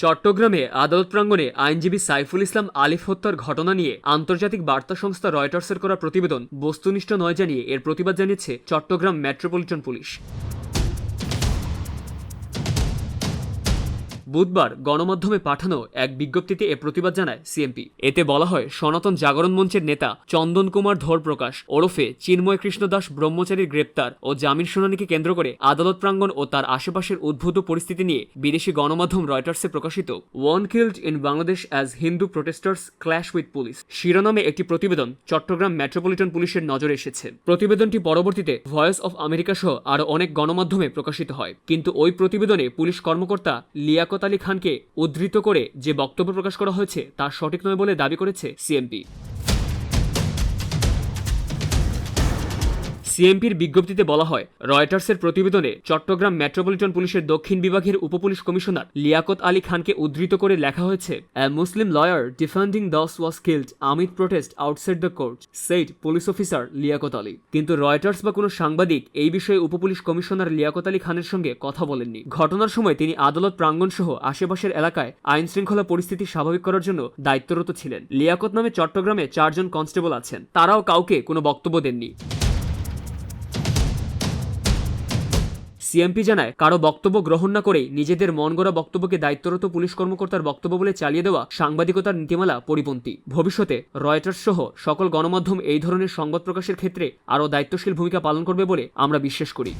চট্টগ্রামে আদালত প্রাঙ্গণে আইনজীবী সাইফুল ইসলাম আলিফ হত্যার ঘটনা নিয়ে আন্তর্জাতিক বার্তা সংস্থা রয়টার্সের করা প্রতিবেদন বস্তুনিষ্ঠ নয় জানিয়ে এর প্রতিবাদ জানিয়েছে চট্টগ্রাম মেট্রোপলিটন পুলিশ। বুধবার গণমাধ্যমে পাঠানো এক বিজ্ঞপ্তিতে এ প্রতিবাদ জানায় সিএমপি। এতে বলা হয়, সনাতন জাগরণ মঞ্চের নেতা চন্দন কুমার ধর প্রকাশ ওরফে চিন্ময় কৃষ্ণ দাস ব্রহ্মচারীর গ্রেপ্তার ও জামিন শুনানিকে কেন্দ্র করে আদালত প্রাঙ্গণ ও তার আশেপাশের উদ্ভূত পরিস্থিতি নিয়ে বিদেশি গণমাধ্যম রয়টার্সে প্রকাশিত one killed in Bangladesh as Hindu protesters clash with police শিরোনামে একটি প্রতিবেদন চট্টগ্রাম মেট্রোপলিটন পুলিশের নজরে এসেছে। প্রতিবেদনটি পরবর্তীতে ভয়েস অফ আমেরিকা সহ আরও অনেক গণমাধ্যমে প্রকাশিত হয়। কিন্তু ওই প্রতিবেদনে পুলিশ কর্মকর্তা লিয়াকত আলী খানকে উদ্ধৃত করে যে বক্তব্য প্রকাশ করা হয়েছে তা সঠিক নয় বলে দাবি করেছে সিএমপি। সিএমপির বিজ্ঞপ্তিতে বলা হয়, রয়টার্সের প্রতিবেদনে চট্টগ্রাম মেট্রোপলিটন পুলিশের দক্ষিণ বিভাগের উপপুলিশ কমিশনার লিয়াকত আলী খানকে উদ্ধৃত করে লেখা হয়েছে এ Muslim lawyer defending those was killed amid protest outside the court said police officer Liaquat Ali. কিন্তু রয়টার্স বা কোনো সাংবাদিক এই বিষয়ে উপপুলিশ কমিশনার লিয়াকত আলী খানের সঙ্গে কথা বলেননি। ঘটনার সময় তিনি আদালত প্রাঙ্গণ সহ আশেপাশের এলাকায় আইন শৃঙ্খলা পরিস্থিতি স্বাভাবিক করার জন্য দায়িত্বরত ছিলেন। লিয়াকত নামে চট্টগ্রামে চারজন কনস্টেবল আছেন, তারাও কাউকে কোনো বক্তব্য দেননি। সিএমপি জানায়, কারও বক্তব্য গ্রহণ না করেই নিজেদের মন গড়া বক্তব্যকে দায়িত্বরত পুলিশ কর্মকর্তার বক্তব্য বলে চালিয়ে দেওয়া সাংবাদিকতার নীতিমালা পরিপন্থী। ভবিষ্যতে রয়টার্স সহ সকল গণমাধ্যম এই ধরনের সংবাদ প্রকাশের ক্ষেত্রে আরও দায়িত্বশীল ভূমিকা পালন করবে বলে আমরা বিশ্বাস করি।